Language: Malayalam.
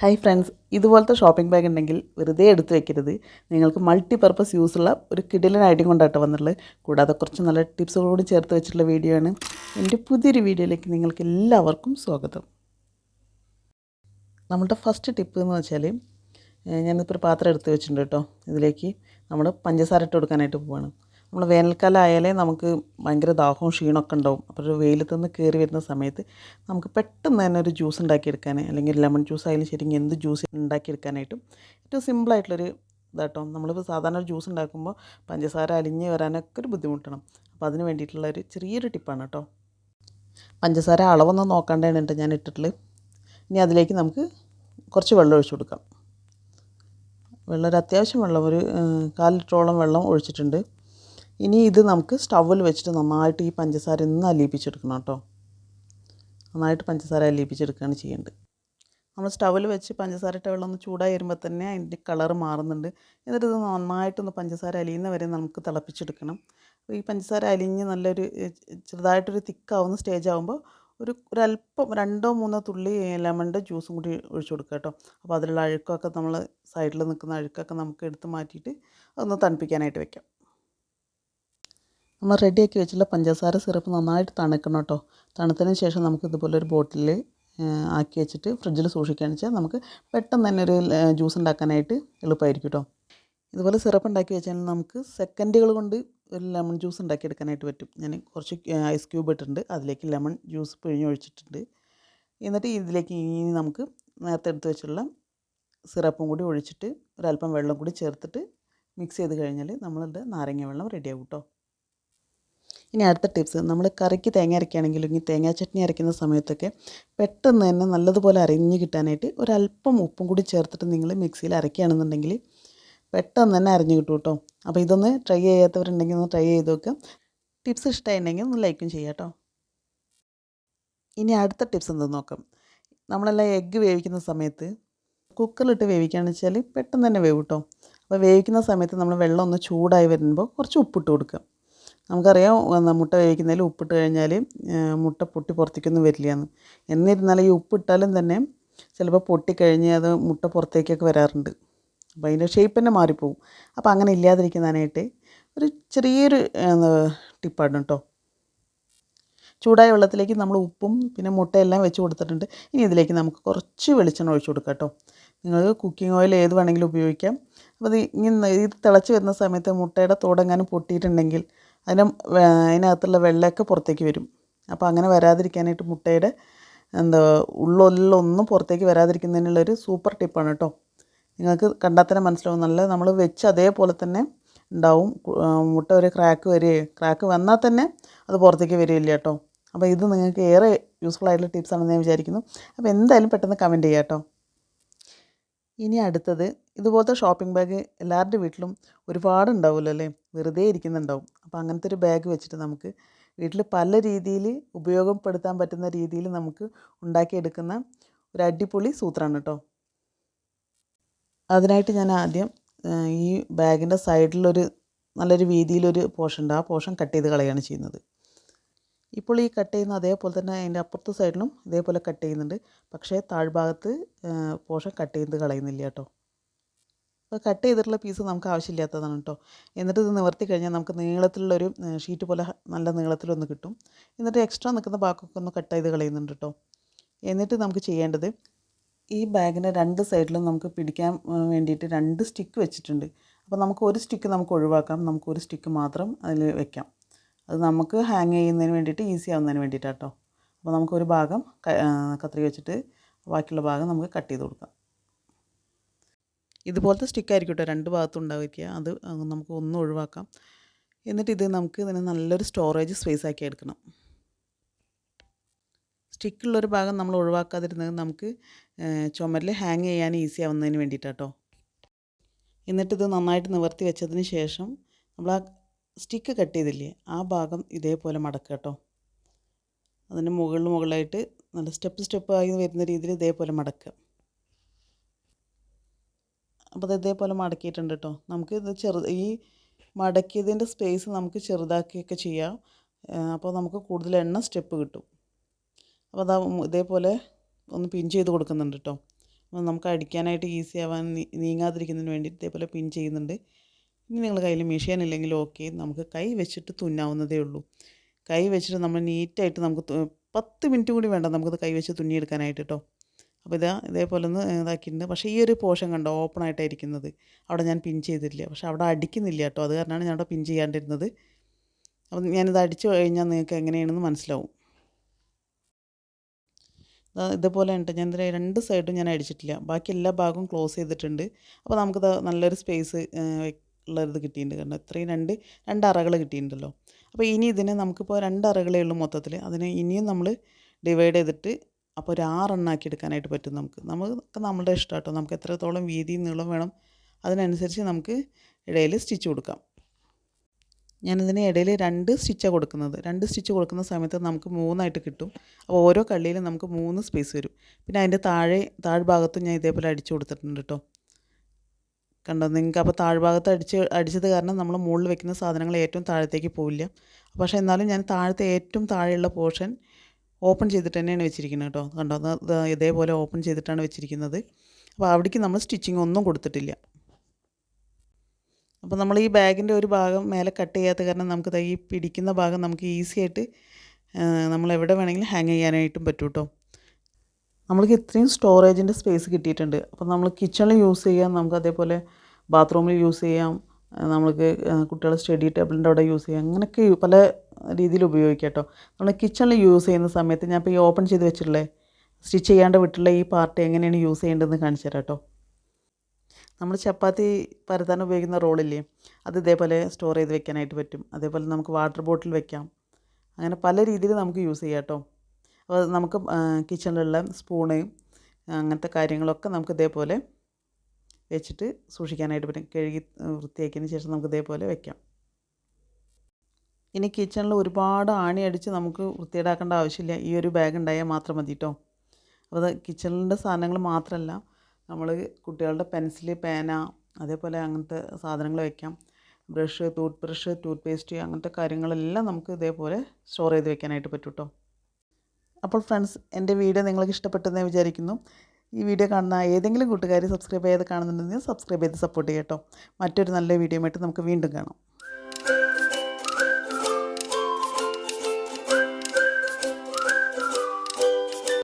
ഹായ് ഫ്രണ്ട്സ് ഇതുപോലത്തെ ഷോപ്പിംഗ് ബാഗ് ഉണ്ടെങ്കിൽ വെറുതെ എടുത്തു വെക്കരുത്. നിങ്ങൾക്ക് മൾട്ടി പർപ്പസ് യൂസുള്ള ഒരു കിടിലൻ ഐഡിയ കൊണ്ടായിട്ട് വന്നിട്ടുള്ളത്. കൂടാതെ കുറച്ച് നല്ല ടിപ്സുകളോട് ചേർത്ത് വെച്ചിട്ടുള്ള വീഡിയോ ആണ്. എന്റെ പുതിയൊരു വീഡിയോയിലേക്ക് നിങ്ങൾക്ക് എല്ലാവർക്കും സ്വാഗതം. നമ്മുടെ ഫസ്റ്റ് ടിപ്പ് എന്ന് വെച്ചാൽ ഞാനിപ്പോൾ ഒരു പാത്രം എടുത്ത് വെച്ചിട്ടുണ്ട് കേട്ടോ. ഇതിലേക്ക് നമ്മൾ പഞ്ചസാര ഇട്ട് കൊടുക്കാനായിട്ട് പോവാണ്. നമ്മൾ വേനൽക്കാലം ആയാലേ നമുക്ക് ഭയങ്കര ദാഹവും ക്ഷീണമൊക്കെ ഉണ്ടാവും. അപ്പോൾ ഒരു വെയിലത്ത് നിന്ന് കയറി വരുന്ന സമയത്ത് നമുക്ക് പെട്ടെന്ന് തന്നെ ഒരു ജ്യൂസ് ഉണ്ടാക്കിയെടുക്കാൻ അല്ലെങ്കിൽ ലെമൺ ജ്യൂസ് ആയാലും ശരി എന്ത് ജ്യൂസ് ഉണ്ടാക്കിയെടുക്കാനായിട്ടും ഏറ്റവും സിമ്പിളായിട്ടുള്ളൊരു ഇതാട്ടോ. നമ്മളിപ്പോൾ സാധാരണ ഒരു ജ്യൂസ് ഉണ്ടാക്കുമ്പോൾ പഞ്ചസാര അലിഞ്ഞ് വരാനൊക്കെ ഒരു ബുദ്ധിമുട്ടണം. അപ്പോൾ അതിന് വേണ്ടിയിട്ടുള്ള ഒരു ചെറിയൊരു ടിപ്പാണ് കേട്ടോ. പഞ്ചസാര അളവൊന്നും നോക്കാണ്ടാണ് കേട്ടോ ഞാൻ ഇട്ടിട്ടുള്ളത്. ഇനി അതിലേക്ക് നമുക്ക് കുറച്ച് വെള്ളം ഒഴിച്ചു കൊടുക്കാം. വെള്ളം ഒരു അത്യാവശ്യം വെള്ളം ഒരു കാൽ ലിറ്ററോളം വെള്ളം ഒഴിച്ചിട്ടുണ്ട്. ഇനി ഇത് നമുക്ക് സ്റ്റൗവിൽ വെച്ചിട്ട് നന്നായിട്ട് ഈ പഞ്ചസാര ഒന്ന് അലിയിപ്പിച്ചെടുക്കണം കേട്ടോ. നന്നായിട്ട് പഞ്ചസാര അലിയിപ്പിച്ചെടുക്കുകയാണ് ചെയ്യേണ്ടത്. നമ്മൾ സ്റ്റൗവിൽ വെച്ച് പഞ്ചസാര ഇട്ട വെള്ളം ഒന്ന് ചൂടായി വരുമ്പോൾ തന്നെ അതിന്റെ കളർ മാറുന്നുണ്ട്. എന്നിട്ട് ഇത് നന്നായിട്ടൊന്ന് പഞ്ചസാര അലിയുന്ന വരെ നമുക്ക് തിളപ്പിച്ചെടുക്കണം. ഈ പഞ്ചസാര അലിഞ്ഞ് നല്ലൊരു ചെറുതായിട്ടൊരു തിക്കാവുന്ന സ്റ്റേജ് ആകുമ്പോൾ ഒരു ഒരല്പം രണ്ടോ മൂന്നോ തുള്ളി ലെമണിന്റെ ജ്യൂസും കൂടി ഒഴിച്ചു കൊടുക്കുക കേട്ടോ. അപ്പോൾ അതിലുള്ള അഴുക്കൊക്കെ നമ്മൾ സൈഡിൽ നിൽക്കുന്ന അഴുക്കൊക്കെ നമുക്ക് എടുത്ത് മാറ്റിയിട്ട് അതൊന്ന് തണുപ്പിക്കാനായിട്ട് വെക്കാം. നമ്മൾ റെഡിയാക്കി വെച്ചുള്ള പഞ്ചസാര സിറപ്പ് നന്നായിട്ട് തണുക്കണം കേട്ടോ തണുത്തതിന് ശേഷം നമുക്ക് ഇതുപോലെ ഒരു ബോട്ടിൽ ആക്കി വെച്ചിട്ട് ഫ്രിഡ്ജിൽ സൂക്ഷിക്കുകയാണെന്ന് വെച്ചാൽ നമുക്ക് പെട്ടെന്ന് തന്നെ ഒരു ജ്യൂസ് ഉണ്ടാക്കാനായിട്ട് എളുപ്പമായിരിക്കും കേട്ടോ ഇതുപോലെ സിറപ്പ് ഉണ്ടാക്കി വെച്ചാൽ നമുക്ക് സെക്കൻഡുകൾ കൊണ്ട് ഒരു ലെമൺ ജ്യൂസ് ഉണ്ടാക്കിയെടുക്കാനായിട്ട് പറ്റും. ഞാൻ കുറച്ച് ഐസ് ക്യൂബ് ഇട്ടിട്ടുണ്ട്. അതിലേക്ക് ലെമൺ ജ്യൂസ് പിഴിഞ്ഞൊഴിച്ചിട്ടുണ്ട്. എന്നിട്ട് ഇതിലേക്ക് ഇനി നമുക്ക് നേരത്തെ എടുത്ത് വെച്ചുള്ള സിറപ്പും കൂടി ഒഴിച്ചിട്ട് ഒരല്പം വെള്ളം കൂടി ചേർത്തിട്ട് മിക്സ് ചെയ്ത് കഴിഞ്ഞാൽ നമ്മളുടെ നാരങ്ങ വെള്ളം റെഡിയാവും കേട്ടോ ഇനി അടുത്ത ടിപ്സ് നമ്മൾ കറിക്ക് തേങ്ങ അരയ്ക്കുകയാണെങ്കിലും ഇനി തേങ്ങാ ചട്നി അരയ്ക്കുന്ന സമയത്തൊക്കെ പെട്ടെന്ന് തന്നെ നല്ലതുപോലെ അരിഞ്ഞ് കിട്ടാനായിട്ട് ഒരല്പം ഉപ്പും കൂടി ചേർത്തിട്ട് നിങ്ങൾ മിക്സിയിൽ അരയ്ക്കുകയാണെന്നുണ്ടെങ്കിൽ പെട്ടെന്ന് തന്നെ അരിഞ്ഞ് കിട്ടും കേട്ടോ. അപ്പോൾ ഇതൊന്ന് ട്രൈ ചെയ്യാത്തവരുണ്ടെങ്കിൽ ഒന്ന് ട്രൈ ചെയ്ത് നോക്കുക ടിപ്സ് ഇഷ്ടമായിട്ടുണ്ടെങ്കിൽ ഒന്ന് ലൈക്കും ചെയ്യാം കേട്ടോ. ഇനി അടുത്ത ടിപ്സ് എന്തെന്ന് നോക്കാം. നമ്മളെല്ലാം എഗ്ഗ് വേവിക്കുന്ന സമയത്ത് കുക്കറിലിട്ട് വേവിക്കുകയാണെന്ന് വെച്ചാൽ പെട്ടെന്ന് തന്നെ വേവും കേട്ടോ. അപ്പോൾ വേവിക്കുന്ന സമയത്ത് നമ്മൾ വെള്ളം ഒന്ന് ചൂടായി വരുമ്പോൾ കുറച്ച് ഉപ്പിട്ട് കൊടുക്കുക. നമുക്കറിയാം മുട്ട വേവിക്കുന്നതിൽ ഉപ്പിട്ട് കഴിഞ്ഞാൽ മുട്ട പൊട്ടി പുറത്തേക്കൊന്നും വരില്ല എന്ന് എന്നിരുന്നാലും ഈ ഉപ്പിട്ടാലും തന്നെ ചിലപ്പോൾ പൊട്ടിക്കഴിഞ്ഞ് അത് മുട്ട പുറത്തേക്കൊക്കെ വരാറുണ്ട്. അപ്പോൾ അതിന്റെ ഷേപ്പ് തന്നെ മാറിപ്പോവും. അപ്പോൾ അങ്ങനെ ഇല്ലാതിരിക്കുന്നതിനായിട്ട് ഒരു ചെറിയൊരു ടിപ്പാണ് കേട്ടോ. ചൂടായ വെള്ളത്തിലേക്ക് നമ്മൾ ഉപ്പും പിന്നെ മുട്ടയെല്ലാം വെച്ച് കൊടുത്തിട്ടുണ്ട്. ഇനി ഇതിലേക്ക് നമുക്ക് കുറച്ച് വെളിച്ചെണ്ണ ഒഴിച്ചു കൊടുക്കാം കേട്ടോ. നിങ്ങൾക്ക് കുക്കിംഗ് ഓയിൽ ഏത് വേണമെങ്കിലും ഉപയോഗിക്കാം. അപ്പോൾ ഇത് ഇങ്ങനെ ഇത് തിളച്ച് വരുന്ന സമയത്ത് മുട്ടയുടെ തോടെങ്ങാനും പൊട്ടിയിട്ടുണ്ടെങ്കിൽ അതിന് അതിനകത്തുള്ള വെള്ളമൊക്കെ പുറത്തേക്ക് വരും. അപ്പോൾ അങ്ങനെ വരാതിരിക്കാനായിട്ട് മുട്ടയുടെ എന്താ ഉള്ളൊന്നും പുറത്തേക്ക് വരാതിരിക്കുന്നതിനുള്ളൊരു സൂപ്പർ ടിപ്പാണ് കേട്ടോ. നിങ്ങൾക്ക് കണ്ടാൽ തന്നെ മനസ്സിലാവും. നല്ല നമ്മൾ വെച്ച് അതേപോലെ തന്നെ ഉണ്ടാവും. മുട്ട ഒരു ക്രാക്ക് വരികയോ ക്രാക്ക് വന്നാൽ തന്നെ അത് പുറത്തേക്ക് വരികയില്ല കേട്ടോ. അപ്പോൾ ഇത് നിങ്ങൾക്ക് ഏറെ യൂസ്ഫുൾ ആയിട്ടുള്ള ടിപ്സ് ആണെന്ന് ഞാൻ വിചാരിക്കുന്നു. അപ്പോൾ എന്തായാലും പെട്ടെന്ന് കമന്റ് ചെയ്യാം കേട്ടോ. ഇനി അടുത്തത് ഇതുപോലത്തെ ഷോപ്പിംഗ് ബാഗ് എല്ലാവരുടെ വീട്ടിലും ഒരുപാട് ഉണ്ടാവുമല്ലോ അല്ലേ വെറുതെ ഇരിക്കുന്നുണ്ടാവും. അപ്പോൾ അങ്ങനത്തെ ഒരു ബാഗ് വെച്ചിട്ട് നമുക്ക് വീട്ടിൽ പല രീതിയിൽ ഉപയോഗപ്പെടുത്താൻ പറ്റുന്ന രീതിയിൽ നമുക്ക് ഉണ്ടാക്കിയെടുക്കുന്ന ഒരു അടിപൊളി സൂത്രമാണ് കേട്ടോ അതിനായിട്ട് ഞാൻ ആദ്യം ഈ ബാഗിന്റെ സൈഡിലൊരു നല്ലൊരു വീതിയിലൊരു പോർഷൻ ഉണ്ട്. ആ പോർഷൻ കട്ട് ചെയ്ത് കളയാണ് ചെയ്യുന്നത്. ഇപ്പോൾ ഈ കട്ട് ചെയ്യുന്ന അതേപോലെ തന്നെ അതിന്റെ അപ്പുറത്തെ സൈഡിലും ഇതേപോലെ കട്ട് ചെയ്യുന്നുണ്ട്. പക്ഷേ താഴ്ഭാഗത്ത് പോർഷൻ കട്ട് ചെയ്ത് കളയുന്നില്ല കേട്ടോ അപ്പോൾ കട്ട് ചെയ്തിട്ടുള്ള പീസ് നമുക്ക് ആവശ്യമില്ലാത്തതാണ് കേട്ടോ എന്നിട്ട് ഇത് നിവർത്തി കഴിഞ്ഞാൽ നമുക്ക് നീളത്തിലുള്ളൊരു ഷീറ്റ് പോലെ നല്ല നീളത്തിലൊന്ന് കിട്ടും. എന്നിട്ട് എക്സ്ട്രാ നിൽക്കുന്ന ബാക്കൊക്കെ ഒന്ന് കട്ട് ചെയ്ത് കളയുന്നുണ്ട് കേട്ടോ എന്നിട്ട് നമുക്ക് ചെയ്യേണ്ടത് ഈ ബാഗിന്റെ രണ്ട് സൈഡിലും നമുക്ക് പിടിക്കാൻ വേണ്ടിയിട്ട് രണ്ട് സ്റ്റിക്ക് വെച്ചിട്ടുണ്ട്. അപ്പോൾ നമുക്ക് ഒരു സ്റ്റിക്ക് നമുക്ക് ഒഴിവാക്കാം. നമുക്ക് ഒരു സ്റ്റിക്ക് മാത്രം അതിൽ വെക്കാം. അത് നമുക്ക് ഹാങ് ചെയ്യുന്നതിന് വേണ്ടിയിട്ട് ഈസി ആവുന്നതിന് വേണ്ടിയിട്ടാണ് കേട്ടോ അപ്പോൾ നമുക്കൊരു ഭാഗം കത്രിക വെച്ചിട്ട് ബാക്കിയുള്ള ഭാഗം നമുക്ക് കട്ട് ചെയ്ത് കൊടുക്കാം. ഇതുപോലത്തെ സ്റ്റിക്കായിരിക്കും കേട്ടോ രണ്ട് ഭാഗത്തും ഉണ്ടാവുക അത് നമുക്ക് ഒന്ന് ഒഴിവാക്കാം. എന്നിട്ട് ഇത് നമുക്ക് ഇതിന് നല്ലൊരു സ്റ്റോറേജ് സ്പേസ് ആക്കി എടുക്കണം. സ്റ്റിക്കുള്ളൊരു ഭാഗം നമ്മൾ ഒഴിവാക്കാതിരുന്നത് നമുക്ക് ചുമരിൽ ഹാങ് ചെയ്യാൻ ഈസി ആവുന്നതിന് വേണ്ടിയിട്ടാട്ടോ എന്നിട്ട് ഇത് നന്നായിട്ട് നിവർത്തി വെച്ചതിന് ശേഷം നമ്മൾ ആ സ്റ്റിക്ക് കട്ട് ചെയ്തില്ലേ ആ ഭാഗം ഇതേപോലെ മടക്കുക കേട്ടോ അതിന്റെ മുകളിൽ മുകളിലായിട്ട് നല്ല സ്റ്റെപ്പ് സ്റ്റെപ്പ് ആയി വരുന്ന രീതിയിൽ ഇതേപോലെ മടക്കുക. അപ്പോൾ അത് ഇതേപോലെ മടക്കിയിട്ടുണ്ട് കേട്ടോ. നമുക്ക് ഇത് ചെറു ഈ മടക്കിയതിന്റെ സ്പേസ് നമുക്ക് ചെറുതാക്കിയൊക്കെ ചെയ്യാം. അപ്പോൾ നമുക്ക് കൂടുതൽ എണ്ണ സ്റ്റെപ്പ് കിട്ടും. അപ്പോൾ അതാ ഇതേപോലെ ഒന്ന് പിൻ ചെയ്ത് കൊടുക്കുന്നുണ്ട് കേട്ടോ. അപ്പോൾ നമുക്ക് അടിക്കാനായിട്ട് ഈസി ആവാൻ നീങ്ങാതിരിക്കുന്നതിന് വേണ്ടി ഇതേപോലെ പിൻ ചെയ്യുന്നുണ്ട്. ഇനി നിങ്ങൾ കയ്യിൽ മെഷീൻ ഇല്ലെങ്കിൽ ഓക്കെ നമുക്ക് കൈ വെച്ചിട്ട് തുന്നാവുന്നതേ ഉള്ളൂ. കൈ വെച്ചിട്ട് നമ്മൾ നീറ്റായിട്ട് നമുക്ക് പത്ത് മിനിറ്റ് കൂടി വേണ്ട. നമുക്കത് കൈ വെച്ച് തുന്നിയെടുക്കാനായിട്ട് കേട്ടോ. അപ്പോൾ ഇതാ ഇതേപോലെ ഒന്ന് ഇതാക്കിയിട്ടുണ്ട്. പക്ഷേ ഈ ഒരു പോർഷൻ കണ്ടോ? ഓപ്പൺ ആയിട്ടായിരിക്കുന്നത്. അവിടെ ഞാൻ പിൻ ചെയ്തിട്ടില്ല. പക്ഷേ അവിടെ അടിക്കുന്നില്ല കേട്ടോ. അത് കാരണമാണ് ഞാൻ അവിടെ പിൻ ചെയ്യാണ്ടിരുന്നത്. അപ്പം ഞാനിത് അടിച്ചു കഴിഞ്ഞാൽ നിങ്ങൾക്ക് എങ്ങനെയാണെന്ന് മനസ്സിലാവും. ഇതുപോലെ ഉണ്ട് ഞാൻ രണ്ട് സൈഡും ഞാൻ അടിച്ചിട്ടില്ല. ബാക്കി എല്ലാ ഭാഗവും ക്ലോസ് ചെയ്തിട്ടുണ്ട്. അപ്പോൾ നമുക്കിത് നല്ലൊരു സ്പേസ് ഉള്ളത് കിട്ടിയിട്ടുണ്ട് കാരണം ഇത്രയും രണ്ട് രണ്ട് അറകൾ കിട്ടിയിട്ടുണ്ടല്ലോ. അപ്പോൾ ഇനി ഇതിനെ നമുക്കിപ്പോൾ രണ്ട് അറകളേ ഉള്ളൂ മൊത്തത്തിൽ അതിനെ ഇനിയും നമ്മൾ ഡിവൈഡ് ചെയ്തിട്ട് അപ്പോൾ ഒരു ആറെണ്ണാക്കി എടുക്കാനായിട്ട് പറ്റും നമുക്ക്. നമുക്ക് നമ്മുടെ ഇഷ്ടം കേട്ടോ നമുക്ക് എത്രത്തോളം വീതിയും നീളം വേണം അതിനനുസരിച്ച് നമുക്ക് ഇടയിൽ സ്റ്റിച്ച് കൊടുക്കാം. ഞാനിതിന് ഇടയിൽ രണ്ട് സ്റ്റിച്ചാണ് കൊടുക്കുന്നത്. രണ്ട് സ്റ്റിച്ച് കൊടുക്കുന്ന സമയത്ത് നമുക്ക് മൂന്നായിട്ട് കിട്ടും. അപ്പോൾ ഓരോ കള്ളിയിലും നമുക്ക് മൂന്ന് സ്പേസ് വരും. പിന്നെ അതിന്റെ താഴെ താഴ്ഭാഗത്തും ഞാൻ ഇതേപോലെ അടിച്ചു കൊടുത്തിട്ടുണ്ട് കേട്ടോ. കണ്ടോ? നിങ്ങൾക്ക് അപ്പോൾ താഴ്ഭാഗത്ത് അടിച്ച് അടിച്ചത് കാരണം നമ്മൾ മുകളിൽ വെക്കുന്ന സാധനങ്ങൾ ഏറ്റവും താഴത്തേക്ക് പോവില്ല. പക്ഷേ എന്നാലും ഞാൻ താഴത്തെ ഏറ്റവും താഴെയുള്ള പോർഷൻ ഓപ്പൺ ചെയ്തിട്ട് തന്നെയാണ് വെച്ചിരിക്കുന്നത് കേട്ടോ. കണ്ടോ? ഇതേപോലെ ഓപ്പൺ ചെയ്തിട്ടാണ് വെച്ചിരിക്കുന്നത്. അപ്പോൾ അവിടേക്ക് നമ്മൾ സ്റ്റിച്ചിങ് ഒന്നും കൊടുത്തിട്ടില്ല. അപ്പോൾ നമ്മൾ ഈ ബാഗിന്റെ ഒരു ഭാഗം മേലെ കട്ട് ചെയ്യാത്ത കാരണം നമുക്ക് ഈ പിടിക്കുന്ന ഭാഗം നമുക്ക് ഈസി ആയിട്ട് നമ്മൾ എവിടെ വേണമെങ്കിലും ഹാങ് ചെയ്യാനായിട്ടും പറ്റും കേട്ടോ. നമ്മൾക്ക് ഇത്രയും സ്റ്റോറേജിന്റെ സ്പേസ് കിട്ടിയിട്ടുണ്ട്. അപ്പോൾ നമ്മൾ കിച്ചണിൽ യൂസ് ചെയ്യാം. നമുക്ക് അതേപോലെ ബാത്റൂമിൽ യൂസ് ചെയ്യാം. നമ്മൾക്ക് കുട്ടികളെ സ്റ്റഡി ടേബിളിന്റെ അവിടെ യൂസ് ചെയ്യാം. അങ്ങനെയൊക്കെ പല രീതിയിൽ ഉപയോഗിക്കാം കേട്ടോ. നമ്മൾ കിച്ചണിൽ യൂസ് ചെയ്യുന്ന സമയത്ത് ഞാൻ ഇപ്പോൾ ഈ ഓപ്പൺ ചെയ്ത് വെച്ചിട്ടുള്ളത് സ്റ്റിച്ച് ചെയ്യാണ്ട് വിട്ടുള്ള ഈ പാർട്ട് എങ്ങനെയാണ് യൂസ് ചെയ്യേണ്ടതെന്ന് കാണിച്ചു തരാം കേട്ടോ. നമ്മൾ ചപ്പാത്തി പരത്താൻ ഉപയോഗിക്കുന്ന റോളില്ലേ അത് ഇതേപോലെ സ്റ്റോർ ചെയ്ത് വെക്കാനായിട്ട് പറ്റും. അതേപോലെ നമുക്ക് വാട്ടർ ബോട്ടിൽ വെക്കാം. അങ്ങനെ പല രീതിയിൽ നമുക്ക് യൂസ് ചെയ്യാം കേട്ടോ. അപ്പോൾ നമുക്ക് കിച്ചണിലുള്ള സ്പൂണ് അങ്ങനത്തെ കാര്യങ്ങളൊക്കെ നമുക്ക് ഇതേപോലെ വെച്ചിട്ട് സൂക്ഷിക്കാനായിട്ട് പറ്റും കഴുകി വൃത്തിയാക്കിയതിന് ശേഷം നമുക്ക് ഇതേപോലെ വെക്കാം. ഇനി കിച്ചണിൽ ഒരുപാട് ആണി അടിച്ച് നമുക്ക് വൃത്തിയേടാക്കേണ്ട ആവശ്യമില്ല. ഈ ഒരു ബാഗ് ഉണ്ടായാൽ മാത്രം മതി കേട്ടോ അപ്പോൾ അത് കിച്ചണിന്റെ സാധനങ്ങൾ മാത്രമല്ല നമ്മൾ കുട്ടികളുടെ പെൻസിൽ പേന അതേപോലെ അങ്ങനത്തെ സാധനങ്ങൾ വയ്ക്കാം brush toothbrush toothpaste അങ്ങനത്തെ കാര്യങ്ങളെല്ലാം നമുക്ക് ഇതേപോലെ സ്റ്റോർ ചെയ്ത് വെക്കാനായിട്ട് പറ്റും കേട്ടോ അപ്പോൾ ഫ്രണ്ട്സ് എന്റെ വീഡിയോ നിങ്ങൾക്ക് ഇഷ്ടപ്പെട്ടെന്ന് വിചാരിക്കുന്നു. ഈ വീഡിയോ കാണുന്ന ഏതെങ്കിലും കൂട്ടുകാർ സബ്സ്ക്രൈബ് ചെയ്ത് കാണുന്നുണ്ടെങ്കിൽ സബ്സ്ക്രൈബ് ചെയ്ത് സപ്പോർട്ട് ചെയ്യട്ടോ മറ്റൊരു നല്ല വീഡിയോ ആയിട്ട് നമുക്ക് വീണ്ടും കാണാം.